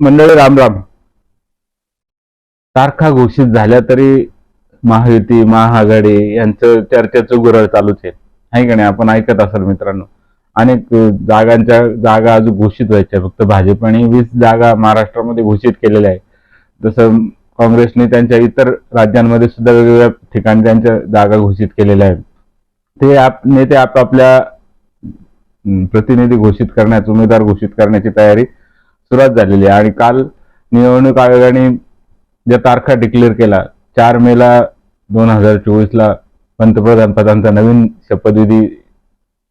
मंडळी राम राम. तारखा घोषित झाल्या तरी महायुती महाआघाडी यांचं चर्चेचं गुरळ चालूच आहे. आहे का नाही? आपण ऐकत असाल मित्रांनो. अनेक जागांच्या जागा अजून घोषित व्हायच्या. फक्त भाजपने वीस जागा महाराष्ट्रामध्ये घोषित केलेल्या आहे जसं काँग्रेसने त्यांच्या इतर राज्यांमध्ये सुद्धा वेगवेगळ्या ठिकाणी त्यांच्या जागा घोषित केलेल्या आहेत. ते आप नेते आपापल्या प्रतिनिधी घोषित करण्याची उमेदवार घोषित करण्याची तयारी सुरुवात झालेली आहे. आणि काल निवडणूक आयोगाने ज्या तारखा डिक्लेअर केला चार मेला दोन हजार चोवीसला पंतप्रधान पदांचा नवीन शपथविधी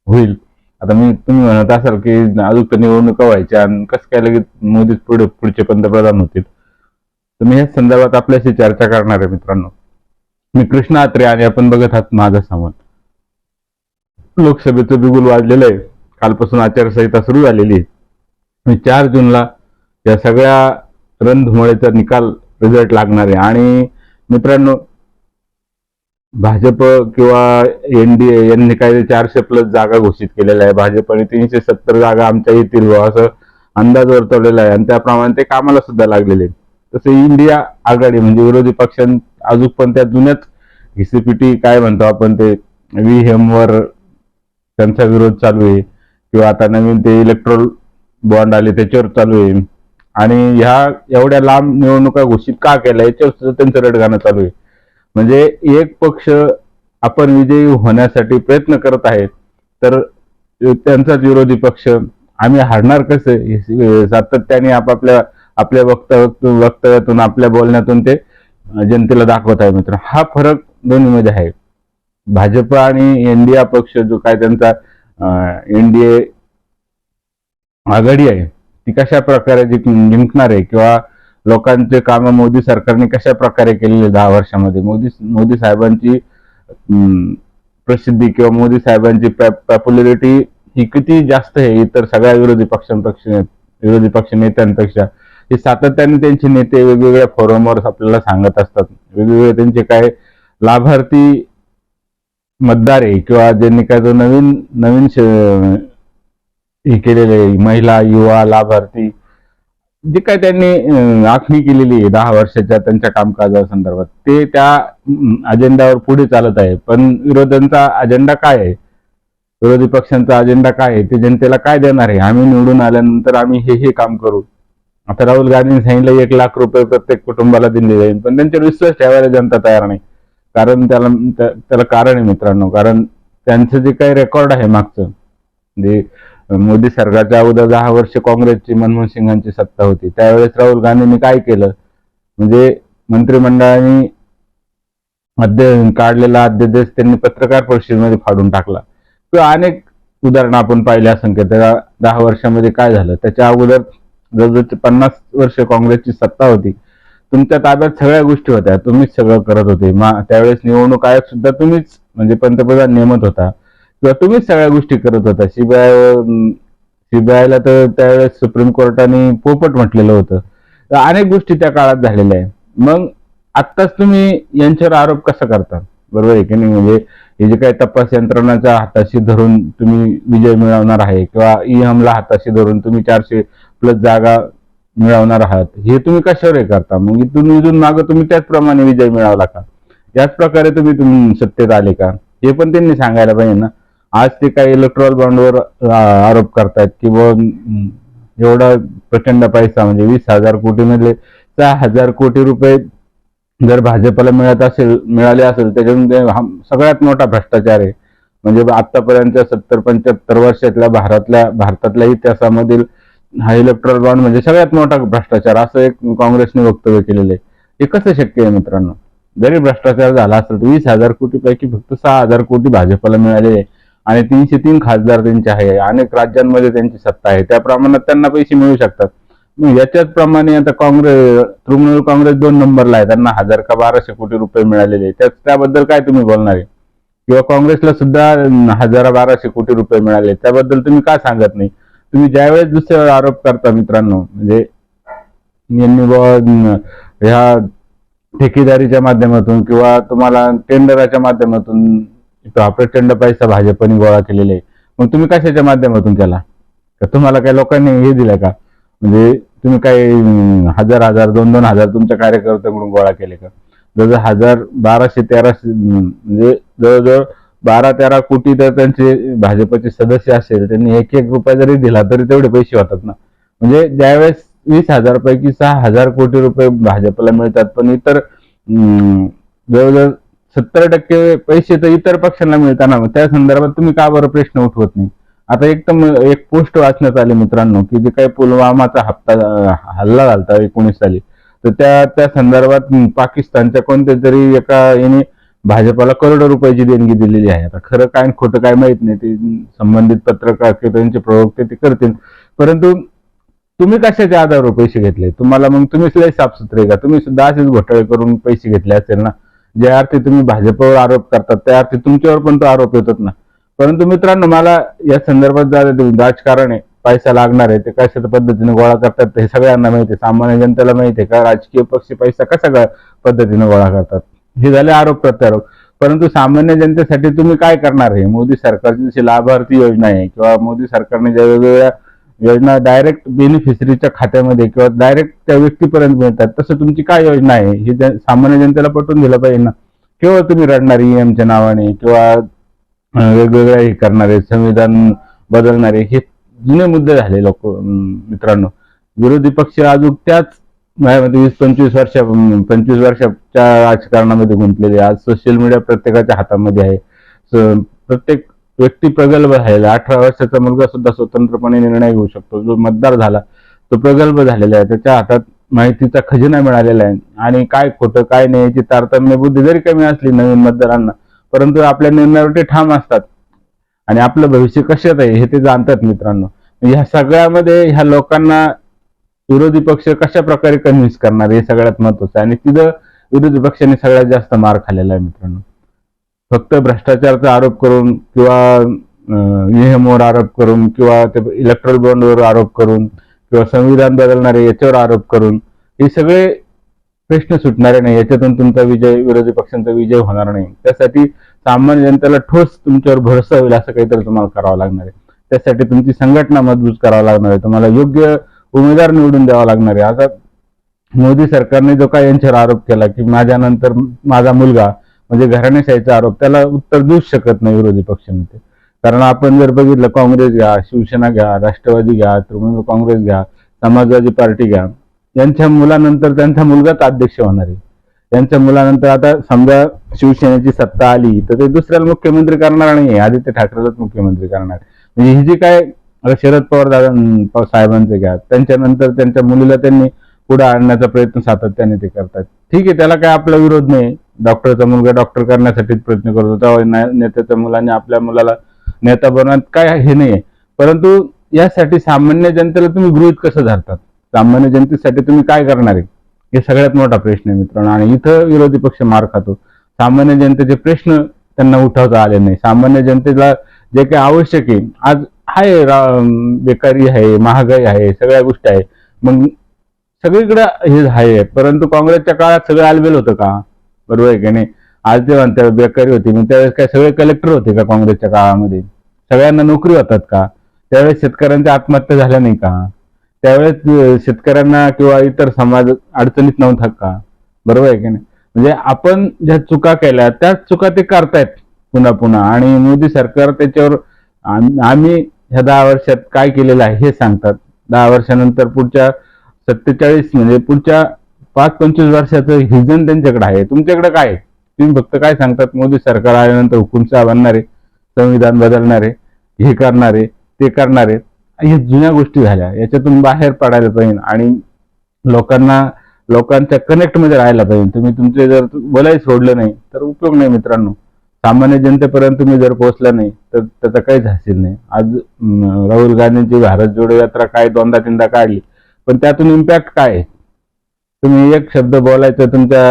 होईल. आता मी तुम्ही म्हणत असाल की अजून तर निवडणुका व्हायच्या आणि कसं काय लगेच मोदीच पुढे पुढचे पंतप्रधान होतील? तर मी ह्याच संदर्भात आपल्याशी चर्चा करणार आहे मित्रांनो. मी कृष्णा आत्रे आणि आपण बघत आहात माझा सामान. लोकसभेचं बिगुल वाजलेलं आहे. कालपासून आचारसंहिता सुरू झालेली आहे. मी चार जूनला या सगळ्या रणधुमाळीचा निकाल रिझल्ट लागणार आहे. आणि मित्रांनो भाजप किंवा एन डी ए यांनी काही चारशे प्लस जागा घोषित केलेल्या आहे भाजपने तीनशे सत्तर जागा आमच्या येतील असं अंदाज वर्तवलेला आहे. आणि त्याप्रमाणे ते कामाला सुद्धा लागलेले तसे इंडिया आघाडी म्हणजे विरोधी पक्षां अजून पण त्या जुन्याच व्हीसीपीटी काय म्हणतो आपण ते व्ही वर त्यांचा विरोध चालू आहे. किंवा आता नवीन ते इलेक्ट्रोल बॉन्ड आले त्याच्यावर चालू आहे. आणि ह्या एवढ्या लांब निवडणुका घोषित का केल्या याच्यावर सुद्धा त्यांचं रडगाणं चालू आहे. म्हणजे एक पक्ष आपण विजयी होण्यासाठी प्रयत्न करत आहेत तर त्यांचाच विरोधी पक्ष. आम्ही हारणार कसे? सातत्याने आपापल्या आपल्या वक्तव्य वक्तव्यातून आपल्या बोलण्यातून ते जनतेला दाखवत आहे मित्र. हा फरक दोन्हीमध्ये आहे. भाजप आणि एनडीए पक्ष जो काय त्यांचा एनडीए आघाडी आहे ती कशा प्रकारे जिंक- जिंकणार आहे किंवा लोकांचे काम मोदी सरकारने कशा प्रकारे केलेले दहा वर्षामध्ये? मोदी मोदी साहेबांची प्रसिद्धी किंवा मोदी साहेबांची पॉप्युलरिटी ही किती जास्त आहे इतर सगळ्या विरोधी पक्षांपेक्षा विरोधी पक्ष नेत्यांपेक्षा? हे सातत्याने त्यांचे नेते वेगवेगळ्या फोरमवर आपल्याला सांगत असतात. वेगवेगळे त्यांचे काय लाभार्थी मतदार आहे किंवा ज्यांनी काय जो नवीन नवीन हे केलेले आहे, महिला युवा लाभार्थी जे काय त्यांनी आखणी केलेली आहे दहा वर्षाच्या त्यांच्या कामकाजासंदर्भात ते त्या अजेंडावर पुढे चालत आहे. पण विरोधांचा अजेंडा काय आहे? विरोधी पक्षांचा अजेंडा काय आहे? ते जनतेला काय देणार आहे? आम्ही निवडून आल्यानंतर आम्ही हे हे काम करू. आता राहुल गांधींनी सांगितलं एक लाख रुपये प्रत्येक कुटुंबाला दिले जाईल. पण त्यांच्यावर विश्वास ठेवायला जनता तयार नाही. कारण त्याला त्याला कारण आहे मित्रांनो. कारण त्यांचं जे काही रेकॉर्ड आहे मागचं म्हणजे मोदी सरकारच्या अगोदर दहा वर्ष काँग्रेसची मनमोहन सिंगांची सत्ता होती. त्यावेळेस राहुल गांधींनी काय केलं? म्हणजे मंत्रिमंडळाने अध्य काढलेला अध्यादेश त्यांनी पत्रकार परिषदेमध्ये फाडून टाकला. किंवा अनेक उदाहरणं आपण पाहिले असंख्य. त्या दहा वर्षामध्ये काय झालं? त्याच्या अगोदर जवळजवळ पन्नास वर्ष काँग्रेसची सत्ता होती. तुमच्या ताब्यात सगळ्या गोष्टी होत्या. तुम्हीच सगळं करत होते. मा त्यावेळेस निवडणूक आयोग सुद्धा तुम्हीच म्हणजे पंतप्रधान नेमत होता. किंवा तुम्हीच सगळ्या गोष्टी करत होता. सीबीआय सीबीआयला तर त्यावेळेस सुप्रीम कोर्टाने पोपट म्हटलेलं होतं. तर अनेक गोष्टी त्या काळात झालेल्या आहे मग आत्ताच तुम्ही यांच्यावर आरोप कसा करता? बरोबर आहे की नाही? म्हणजे हे जे काही तपास यंत्रणाच्या हाताशी धरून तुम्ही विजय मिळवणार आहे किंवा ई हमला हाताशी धरून तुम्ही चारशे प्लस जागा मिळवणार आहात हे तुम्ही कशावर हे करता? मग इथून इथून मागं तुम्ही त्याचप्रमाणे विजय मिळवला का? याच प्रकारे तुम्ही तुम्ही सत्तेत आले का? हे पण त्यांनी सांगायला पाहिजे ना. आज ते काही इलेक्ट्रॉल बॉन्डवर आरोप करतायत की बुवा, एवढा प्रचंड पैसा म्हणजे वीस हजार कोटी मधले सहा हजार कोटी रुपये जर भाजपला मिळत असेल मिळाले असेल त्याच्यातून हा सगळ्यात मोठा भ्रष्टाचार आहे. म्हणजे आतापर्यंत सत्तर पंच्याहत्तर वर्षातल्या भारतातल्या भारतातल्या इतिहासामधील हा इलेक्ट्रॉल बॉन्ड म्हणजे सगळ्यात मोठा भ्रष्टाचार असं एक काँग्रेसने वक्तव्य केलेलं आहे. हे कसं शक्य आहे मित्रांनो? जरी भ्रष्टाचार झाला असेल तर वीस हजार कोटी पैकी फक्त सहा हजार कोटी भाजपला मिळाले आहे. आणि तीनशे तीन खासदार त्यांचे आहे. अनेक राज्यांमध्ये त्यांची सत्ता आहे. त्या प्रमाणात त्यांना पैसे मिळू शकतात. मग याच्याच प्रमाणे आता काँग्रेस तृणमूल काँग्रेस दोन नंबरला आहे. त्यांना हजार का बाराशे कोटी रुपये मिळालेले आहे त्या त्याबद्दल काय तुम्ही बोलणार आहे? किंवा काँग्रेसला सुद्धा हजार बाराशे कोटी रुपये मिळाले त्याबद्दल तुम्ही का सांगत नाही? तुम्ही ज्यावेळेस दुसऱ्यावर आरोप करता मित्रांनो म्हणजे यांनी ह्या ठेकेदारीच्या माध्यमातून किंवा तुम्हाला टेंडराच्या माध्यमातून इथं हा प्रचंड पैसा भाजपने गोळा केलेला. आहे मग तुम्ही कशाच्या माध्यमातून केला? का तुम्हाला काही लोकांनी हे दिलं का? म्हणजे तुम्ही काही हजार हजार दोन दोन हजार तुमच्या कार्यकर्त्याकडून गोळा केले का? जवळ हजार बाराशे तेराशे म्हणजे जवळजवळ बारा तेरा कोटी तर त्यांचे भाजपचे सदस्य असेल त्यांनी एक एक रुपया जरी दिला तरी तेवढे पैसे होतात ना. म्हणजे ज्यावेळेस वीस हजार पैकी सहा हजार कोटी रुपये भाजपला मिळतात पण इतर जवळजवळ सत्तर टक्के पैसे तर इतर पक्षांना मिळताना मग त्या संदर्भात तुम्ही का बरं प्रश्न उठवत नाही? आता एक तर एक पोस्ट वाचण्यात आली मित्रांनो की जे काही पुलवामाचा हप्ता हल्ला घालता एकोणीस साली तर त्या त्या संदर्भात पाकिस्तानच्या कोणत्या तरी एका याने भाजपाला करोडो रुपयाची देणगी दिलेली आहे. आता खरं काय खोटं काय माहीत नाही ते संबंधित पत्रकार किंवा त्यांचे प्रवक्ते ते करतील. परंतु तुम्ही कशाच्या आधारावर पैसे घेतले? तुम्हाला मग तुम्हीच लय साफसुथरे का? तुम्ही सुद्धा असेच घोटाळे करून पैसे घेतले असेल ना? ज्या अर्थी तुम्ही भाजपवर आरोप करतात त्या अर्थी तुमच्यावर पण तो आरोप येतात ना. परंतु मित्रांनो मला या संदर्भात जरा राजकारण आहे पैसा लागणार आहे ते कशा पद्धतीने गोळा करतात ते सगळ्यांना माहिती आहे. सामान्य जनतेला माहिती आहे का? राजकीय पक्ष पैसा कसा पद्धतीने गोळा करतात? हे झाले आरोप प्रत्यारोप. परंतु सामान्य जनतेसाठी तुम्ही काय करणार आहे? मोदी सरकारची जशी लाभार्थी योजना आहे किंवा मोदी सरकारने ज्या वेगवेगळ्या योजना डायरेक्ट बेनिफिशरीच्या खात्यामध्ये किंवा डायरेक्ट त्या व्यक्तीपर्यंत मिळतात. तसं तुमची काय योजना आहे? हे जन- सामान्य जनतेला पटवून दिलं पाहिजे ना. केवळ तुम्ही रडणार ईएमच्या नावाने किंवा वेगवेगळ्या हे करणारे संविधान बदलणारे हे जुने मुद्दे झाले लोक मित्रांनो. विरोधी पक्ष अजून त्याच वीस पंचवीस वर्षा पंचवीस वर्षाच्या राजकारणामध्ये गुंतलेले आज सोशल मीडिया प्रत्येकाच्या हातामध्ये आहे. प्रत्येक व्यक्ती प्रगल्भ आहे अठरा वर्षाचा मुलगा सुद्धा स्वतंत्रपणे निर्णय घेऊ शकतो. जो मतदार झाला तो प्रगल्भ झालेला आहे. त्याच्या हातात माहितीचा खजिना मिळालेला आहे. आणि काय खोटं काय नाही याची तारतम्य बुद्धी जरी कमी असली नवीन मतदारांना परंतु आपल्या निर्णयावर ते ठाम असतात. आणि आपलं भविष्य कशात आहे हे ते जाणतात मित्रांनो. म्हणजे ह्या सगळ्यामध्ये ह्या लोकांना विरोधी पक्ष कशा प्रकारे कन्व्हिन्स करणार हे सगळ्यात महत्वाचं आहे. आणि तिथं विरोधी पक्षाने सगळ्यात जास्त मार खाल्लेला आहे मित्रांनो. फक्त भ्रष्टाचाराचा आरोप करून किंवा ईएमवर आरोप करून किंवा ते इलेक्ट्रॉल बॉन्डवर आरोप करून किंवा संविधान बदलणारे याच्यावर आरोप करून हे सगळे प्रश्न सुटणारे नाही. याच्यातून तुमचा विजय विरोधी पक्षांचा विजय होणार नाही. त्यासाठी सामान्य जनतेला ठोस तुमच्यावर भरोसा होईल असं काहीतरी तुम्हाला करावं लागणार आहे. त्यासाठी तुमची संघटना मजबूत करावं लागणार आहे. तुम्हाला योग्य उमेदवार निवडून द्यावा लागणार आहे. आता मोदी सरकारने जो काय यांच्यावर आरोप केला की माझ्यानंतर माझा मुलगा म्हणजे घराणेशाहीचा आरोप त्याला उत्तर देऊच शकत नाही विरोधी पक्षनेते. कारण आपण जर बघितलं काँग्रेस घ्या शिवसेना घ्या राष्ट्रवादी घ्या तृणमूल काँग्रेस घ्या समाजवादी पार्टी घ्या यांच्या मुलानंतर त्यांचा मुलगाच अध्यक्ष होणार आहे. त्यांच्या मुलानंतर आता समजा शिवसेनेची सत्ता आली तर ते दुसऱ्याला मुख्यमंत्री करणार नाही आदित्य ठाकरेलाच मुख्यमंत्री करणार. म्हणजे ही जी काय शरद पवार दादा साहेबांचे घ्या त्यांच्यानंतर त्यांच्या मुलीला त्यांनी पुढे आणण्याचा प्रयत्न सातत्याने ते करतात. ठीक आहे त्याला काय आपला विरोध नाही. डॉक्टरचा मुलगा डॉक्टर करण्यासाठीच प्रयत्न करतो. तेव्हा नेत्याच्या मुलाने आपल्या मुलाला नेता बनवण्यात काय हे नाहीये. परंतु यासाठी सामान्य जनतेला तुम्ही गृहित कसं धरतात? सामान्य जनतेसाठी तुम्ही काय करणार आहे? हे सगळ्यात मोठा प्रश्न आहे मित्रांनो. आणि इथं विरोधी पक्ष मार खातो. सामान्य जनतेचे प्रश्न त्यांना उठवता आले नाही. सामान्य जनतेला जे काही आवश्यक आहे आज आहे रा- बेकारी आहे महागाई आहे सगळ्या गोष्टी आहे. मग सगळीकडे हे आहे. परंतु काँग्रेसच्या काळात सगळं आलबेल होतं का? बरोबर आहे की नाही? आज ते त्यावेळेस बेकारी होती. मग त्यावेळेस काय सगळे कलेक्टर होते का काँग्रेसच्या काळामध्ये? सगळ्यांना नोकरी होतात का? त्यावेळेस शेतकऱ्यांच्या आत्महत्या झाल्या नाही का? त्यावेळेस शेतकऱ्यांना किंवा इतर समाज अडचणीत नव्हता का? बरोबर आहे की नाही? म्हणजे आपण ज्या चुका केल्या त्याच चुका ते करतायत पुन्हा पुन्हा. आणि मोदी सरकार त्याच्यावर आम्ही ह्या दहा वर्षात काय केलेलं आहे हे सांगतात. दहा वर्षानंतर पुढच्या सत्तेचाळीस म्हणजे पुढच्या पाच पंचवीस वर्षाचं हिजन त्यांच्याकडे आहे. तुमच्याकडे काय आहे? तुम्ही फक्त काय सांगतात? मोदी सरकार आल्यानंतर हुकुमशाह बनणारे संविधान बदलणारे हे करणारे ते करणारे हे जुन्या गोष्टी झाल्या. याच्यातून बाहेर पडायला पाहिजे आणि लोकांना लोकांच्या कनेक्टमध्ये राहायला पाहिजे. तुम्ही तुमचे जर बोलाय सोडलं नाही तर उपयोग नाही मित्रांनो. सामान्य जनतेपर्यंत तुम्ही जर पोहोचला नाही तर त्याचा काहीच हासिल नाही. आज राहुल गांधींची भारत जोडो यात्रा काय दोनदा तीनदा काढली. पण त्यातून इम्पॅक्ट काय आहे? तुम्ही एक शब्द बोलायचं तुमच्या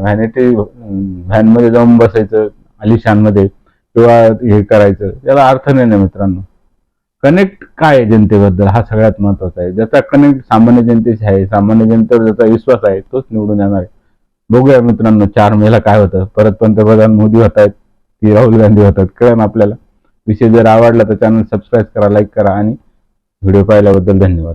व्हॅनिटी व्हॅनमध्ये जाऊन बसायचं आलिशानमध्ये किंवा हे करायचं याला अर्थ नाही ना मित्रांनो. कनेक्ट काय आहे जनतेबद्दल? हा सगळ्यात महत्त्वाचा आहे. ज्याचा कनेक्ट सामान्य जनतेशी आहे सामान्य जनतेवर ज्याचा विश्वास आहे तोच निवडून येणार आहे. बघूया मित्रांनो चार मेला काय होतं? परत पंतप्रधान मोदी होत आहेत की राहुल गांधी होतात कळेल आपल्याला. विषय जर आवडला तर चॅनल सबस्क्राईब करा लाईक करा आणि व्हिडिओ पाहिल्याबद्दल धन्यवाद.